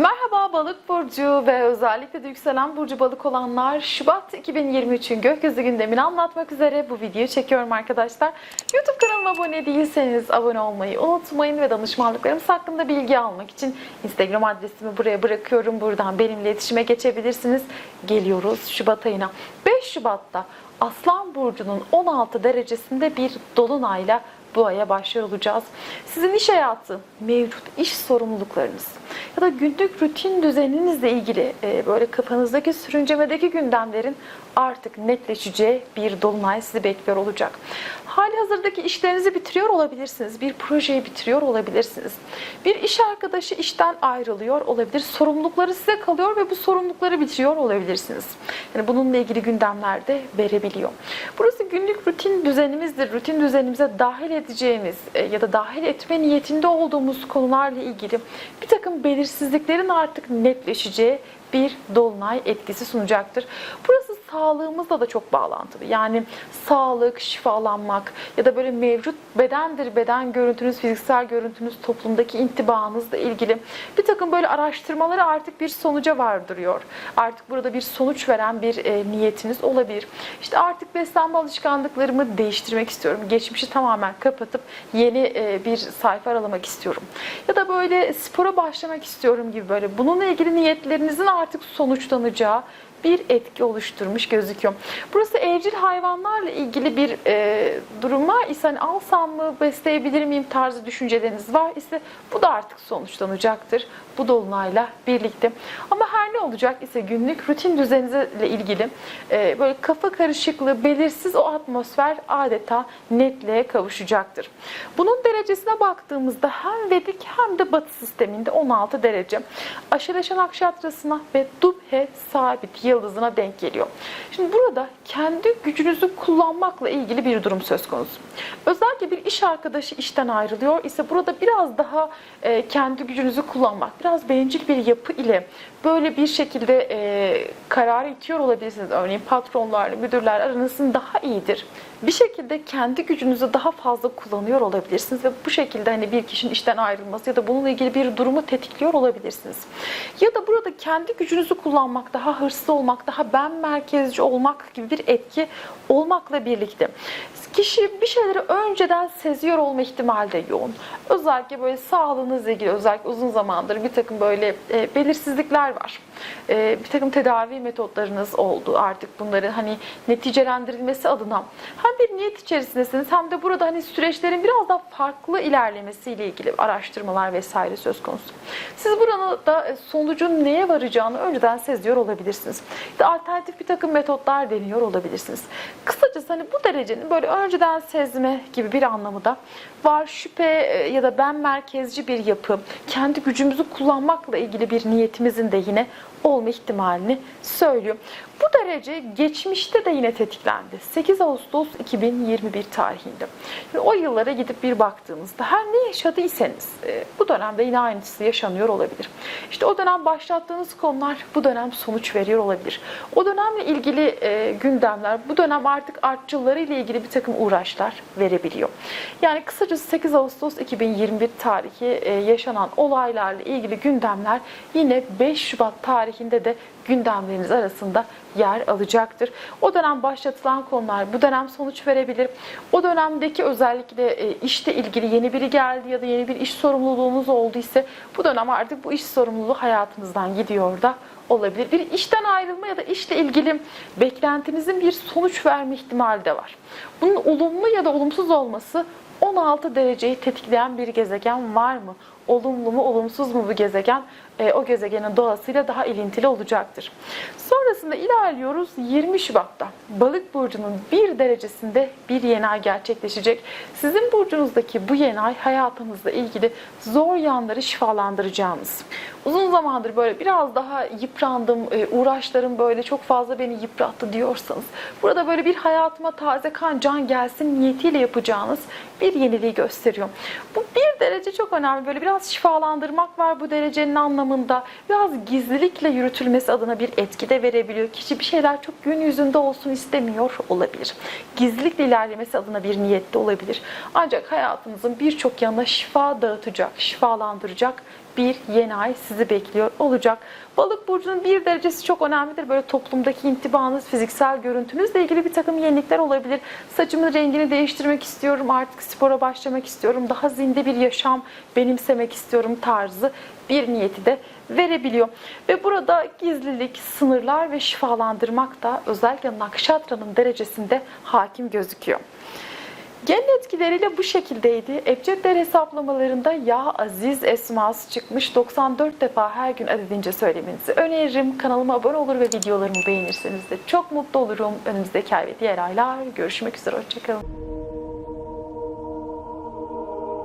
Merhaba balık burcu ve özellikle de yükselen burcu balık olanlar Şubat 2023'ün gökyüzü gündemini anlatmak üzere bu videoyu çekiyorum arkadaşlar. YouTube kanalıma abone değilseniz abone olmayı unutmayın ve danışmanlıklarımız hakkında bilgi almak için Instagram adresimi buraya bırakıyorum. Buradan benimle iletişime geçebilirsiniz. Geliyoruz Şubat ayına. 5 Şubat'ta Aslan Burcu'nun 16 derecesinde bir dolunayla bu aya başlar olacağız. Sizin iş hayatı, mevcut iş sorumluluklarınız ya da günlük rutin düzeninizle ilgili e, böyle kafanızdaki sürüncemedeki gündemlerin artık netleşeceği bir dolunay sizi bekliyor olacak. Hali hazırdaki işlerinizi bitiriyor olabilirsiniz. Bir projeyi bitiriyor olabilirsiniz. Bir iş arkadaşı işten ayrılıyor olabilir. Sorumlulukları size kalıyor ve bu sorumlulukları bitiriyor olabilirsiniz. Yani bununla ilgili gündemler de verebiliyor. Burası günlük rutin düzenimizdir. Rutin düzenimize dahil edeceğimiz e, ya da dahil etme niyetinde olduğumuz konularla ilgili bir takım belirsizliklerin artık netleşeceği bir dolunay etkisi sunacaktır. Burası sağlığımızla da çok bağlantılı. Yani sağlık, şifalanmak ya da böyle mevcut bedendir, beden görüntünüz, fiziksel görüntünüz, toplumdaki intibanızla ilgili bir takım böyle araştırmaları artık bir sonuca vardırıyor. Artık burada bir sonuç veren bir e, niyetiniz olabilir. İşte artık beslenme alışkanlıklarımı değiştirmek istiyorum. Geçmişi tamamen kapatıp yeni e, bir sayfa aralamak istiyorum. Ya da böyle spora başlamak istiyorum gibi böyle bununla ilgili niyetlerinizin artık sonuçlanacağı bir etki oluşturmuş gözüküyor. Burası evcil hayvanlarla ilgili bir e, durum var hani alsam mı besleyebilir miyim tarzı düşünceleriniz var ise bu da artık sonuçlanacaktır bu dolunayla birlikte. Ama her ne olacak ise günlük rutin düzeninizle ilgili e, böyle kafa karışıklığı, belirsiz o atmosfer adeta netliğe kavuşacaktır. Bunun derecesine baktığımızda hem Vedik hem de Batı sisteminde 16 derece. Aşireşa nakşatrasına ve Dubhe sabit yıldızına denk geliyor. Şimdi burada kendi gücünüzü kullanmakla ilgili bir durum söz konusu. Özellikle bir iş arkadaşı işten ayrılıyor ise burada biraz daha e, kendi gücünüzü kullanmak, biraz bencil bir yapı ile böyle bir şekilde e, kararı itiyor olabilirsiniz. Örneğin patronlarla, müdürler aranızın daha iyidir. Bir şekilde kendi gücünüzü daha fazla kullanıyor olabilirsiniz ve bu şekilde hani bir kişinin işten ayrılması ya da bununla ilgili bir durumu tetikliyor olabilirsiniz. Ya da burada kendi gücünüzü kullanmak, daha hırslı olmak, daha ben merkezci olmak gibi bir etki olmakla birlikte kişi bir şeyleri önceden seziyor olma ihtimali de yoğun. Özellikle böyle sağlığınızla ilgili özellikle uzun zamandır bir takım böyle e, belirsizlikler var. E, bir takım tedavi metotlarınız oldu artık bunların hani neticelendirilmesi adına hem bir niyet içerisindesiniz hem de burada hani süreçlerin biraz daha farklı ilerlemesiyle ilgili araştırmalar vesaire söz konusu. Siz burada e, sonucun neye varacağını önceden seziyor olabilirsiniz. İşte alternatif bir takım metotlar deniyor olabilirsiniz. Kısacası hani bu derecenin böyle önceden sezme gibi bir anlamı da var. Şüphe e, ya da ben merkezci bir yapı, kendi gücümüzü kullanmakla ilgili bir niyetimizin de yine olma ihtimalini söylüyor. Bu derece geçmişte de yine tetiklendi. 8 Ağustos 2021 tarihinde. Şimdi o yıllara gidip bir baktığımızda her ne yaşadıysanız e, bu dönemde yine aynısı yaşanıyor olabilir. İşte o dönem başlattığınız konular bu dönem sonuç veriyor olabilir. O dönemle ilgili e, gündemler bu dönem artık artçıları ile ilgili bir takım uğraşlar verebiliyor. Yani kısacası 8 Ağustos 2021 tarihi e, yaşanan olaylarla ilgili gündemler yine 5 Şubat tarihinde de gündemleriniz arasında yer alacaktır. O dönem başlatılan konular bu dönem sonuç verebilir. O dönemdeki özellikle e, işle ilgili yeni biri geldi ya da yeni bir iş sorumluluğunuz olduysa bu dönem artık bu iş sorumluluğu hayatınızdan gidiyor da olabilir. Bir işten ayrılma ya da işle ilgili beklentinizin bir sonuç verme ihtimali de var. Bunun olumlu ya da olumsuz olması 16 dereceyi tetikleyen bir gezegen var mı? Olumlu mu, olumsuz mu bu gezegen? E, o gezegenin doğasıyla daha ilintili olacaktır. Sonrasında ilerliyoruz 20 Şubat'ta. Balık burcunun bir derecesinde bir yeni ay gerçekleşecek. Sizin burcunuzdaki bu yeni ay hayatınızla ilgili zor yanları şifalandıracağınız. Uzun zamandır böyle biraz daha yıprandım, e, uğraşlarım böyle çok fazla beni yıprattı diyorsanız burada böyle bir hayatıma taze kan can gelsin niyetiyle yapacağınız bir yeniliği gösteriyor. Bu bir derece çok önemli. Böyle biraz şifalandırmak var bu derecenin anlamında. Biraz gizlilikle yürütülmesi adına bir etki de verebiliyor. Kişi bir şeyler çok gün yüzünde olsun istemiyor olabilir. Gizlilikle ilerlemesi adına bir niyette olabilir. Ancak hayatınızın birçok yanına şifa dağıtacak, şifalandıracak bir yeni ay sizi bekliyor olacak. Balık burcunun bir derecesi çok önemlidir. Böyle toplumdaki intibanız, fiziksel görüntünüzle ilgili bir takım yenilikler olabilir. Saçımın rengini değiştirmek istiyorum, artık spora başlamak istiyorum, daha zinde bir yaşam benimsemek istiyorum tarzı bir niyeti de verebiliyor. Ve burada gizlilik, sınırlar ve şifalandırmak da özellikle nakşatranın derecesinde hakim gözüküyor. Genel etkileriyle bu şekildeydi. Ebced hesaplamalarında ya aziz esması çıkmış 94 defa her gün adedince söylemenizi öneririm. Kanalıma abone olur ve videolarımı beğenirseniz de çok mutlu olurum. Önümüzdeki ay ve diğer aylar görüşmek üzere. Hoşçakalın.